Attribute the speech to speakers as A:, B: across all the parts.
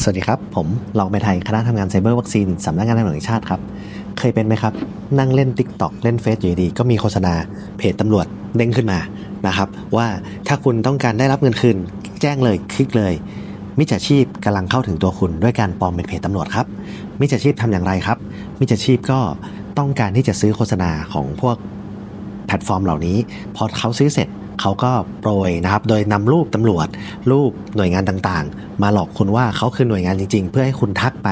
A: สวัสดีครับ ผมรองไปไทยคณะทำงานไซเบอร์วัคซีนสำนักงานตำรวจแห่งชาติครับ เคยเป็นไหมครับ นั่งเล่น Tik t o อกเล่นเฟซอยู่ดี ก็มีโฆษณาเพจตำรวจเด้งขึ้นมานะครับ ว่าถ้าคุณต้องการได้รับเงินคืน แจ้งเลยคลิกเลย มิจฉาชีพกำลังเข้าถึงตัวคุณด้วยการปลอมเป็นเพจตำรวจครับ มิจฉาชีพทำอย่างไรครับ มิจฉาชีพก็ต้องการที่จะซื้อโฆษณาของพวกแพลตฟอร์มเหล่านี้ พอเขาซื้อเสร็จ เขาก็โปรยนะครับ โดยนำรูปตำรวจ รูปหน่วยงานต่างๆ มาหลอกคุณว่าเขาคือหน่วยงานจริง ๆ เพื่อให้คุณทักไป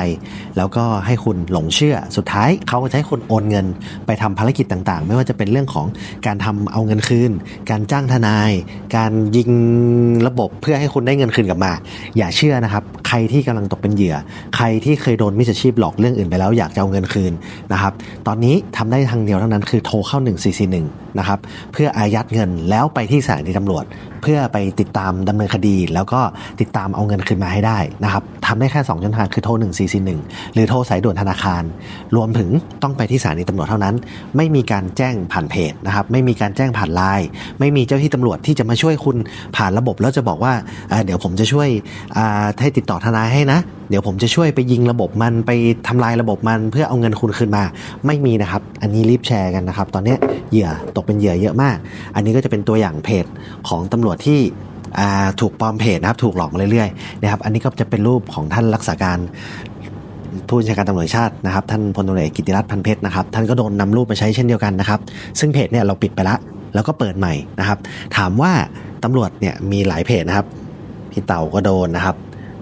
A: แล้วก็ให้คุณหลงเชื่อ สุดท้ายเขาก็จะให้คุณโอนเงินไปทำภารกิจต่างๆ ไม่ว่าจะเป็นเรื่องของการทำเอาเงินคืน การจ้างทนาย การยิงระบบเพื่อให้คุณได้เงินคืนกลับมา อย่าเชื่อนะครับ ใครที่กำลังตกเป็นเหยื่อ ใครที่เคยโดนมิจฉาชีพหลอกเรื่องอื่นไปแล้วอยากจะเอาเงินคืนนะครับ ตอนนี้ทำได้ทางเดียวเท่านั้นคือโทรเข้า 1441 นะครับเพื่ออายัดเงินแล้วไปที่สถานีตำรวจ เพื่อไปติดตามดำเนินคดี แล้วก็ติดตามเอาเงินคืนมาให้ได้นะครับทำได้แค่2ช่องทางคือโทร 1441 หรือโทรสายด่วนธนาคาร รวมถึงต้องไปที่สถานีตำรวจเท่านั้น ไม่มีการแจ้งผ่านเพจนะครับไม่มีการแจ้งผ่านไลน์ไม่มีเจ้าที่ตำรวจที่จะมาช่วยคุณผ่านระบบแล้วจะบอกว่าเดี๋ยวผมจะช่วยให้ติดต่อทนายให้นะ เดี๋ยวผมจะช่วยไปยิงระบบมันไปทำลายระบบมันเพื่อเอาเงินคุณคืนมา ไม่มีนะครับ อันนี้รีบแชร์กันนะครับ ตอนนี้ เหยื่อตกเป็นเหยื่อเยอะมาก อันนี้ก็จะเป็นตัวอย่างเพจของตำรวจที่ถูกปลอมเพจนะครับถูกหลอกมาเรื่อยๆนะครับอันนี้ก็จะเป็นรูปของท่านรักษาการผู้บัญชาการตำรวจชาตินะครับท่านพลตำรวจเอกกิติรัตน์พันเพชรนะครับท่านก็โดนนำรูปมาใช้เช่นเดียวกันนะครับ ซึ่งเพจเนี่ยเราปิดไปละแล้วก็เปิดใหม่นะครับ ถามว่าตำรวจเนี่ยมีหลายเพจนะครับพี่เต่าก็โดนนะครับ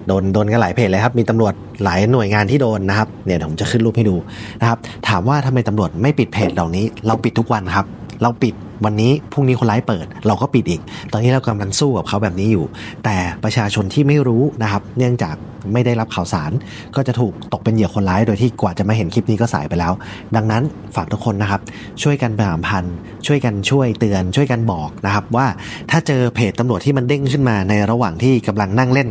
A: โดนโดนกันหลายเพจเลยครับ มีตำรวจหลายหน่วยงานที่โดนนะครับเนี่ยเดี๋ยวผมจะขึ้นรูปให้ดูนะครับ ถามว่าทำไมตำรวจไม่ปิดเพจเหล่านี้ เราปิดทุกวันครับ เราปิดวันนี้พรุ่งนี้คนร้ายเปิด เราก็ปิดอีก ตอนนี้เรากำลังสู้กับเขาแบบนี้อยู่ แต่ประชาชนที่ไม่รู้นะครับ เนื่องจากไม่ได้รับข่าวสาร ก็จะถูกตกเป็นเหยื่อคนร้ายโดยที่กว่าจะมาเห็นคลิปนี้ก็สายไปแล้ว ดังนั้นฝากทุกคนนะครับ ช่วยกันประชาสัมพันธ์ ช่วยกันช่วยเตือน ช่วยกันบอกนะครับ ว่าถ้าเจอเพจตำรวจที่มันเด้งขึ้นมาในระหว่างที่กำลังนั่งเล่น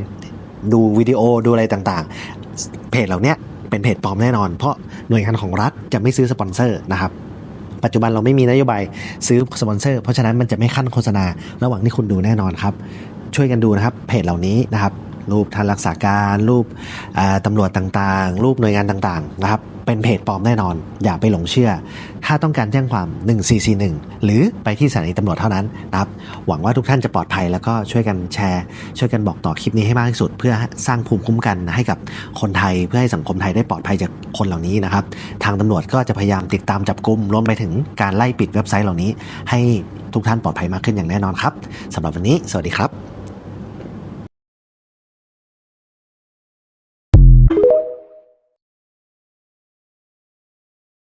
A: ดูวิดีโอดูอะไรต่างๆ เพจเหล่านี้เป็นเพจปลอมแน่นอน เพราะหน่วยงานของรัฐจะไม่ซื้อสปอนเซอร์นะครับ ปัจจุบันเราไม่มีนโยบายซื้อสปอนเซอร์เพราะฉะนั้นมันจะไม่ขั้นโฆษณา ระหว่างที่คุณดูแน่นอนครับ ช่วยกันดูนะครับเพจเหล่านี้นะครับรูปทานรักษาการ รูปตำรวจต่างๆ รูปหน่วยงานต่างๆนะครับ เป็นเพจปลอมแน่นอน อย่าไปหลงเชื่อ ถ้าต้องการแจ้งความ 1441 หรือไปที่สถานีตำรวจเท่านั้นนะครับหวังว่าทุกท่านจะปลอดภัยแล้วก็ช่วยกันแชร์ ช่วยกันบอกต่อคลิปนี้ให้มากที่สุด เพื่อสร้างภูมิคุ้มกันให้กับคนไทยเพื่อให้สังคมไทยได้ปลอดภัยจากคนเหล่านี้นะครับทางตำรวจก็จะพยายามติดตามจับกลุ่มรวมไปถึงการไล่ปิดเว็บไซต์เหล่านี้ ให้ทุกท่านปลอดภัยมากขึ้นอย่างแน่นอนครับสำหรับวันนี้ สวัสดีครับ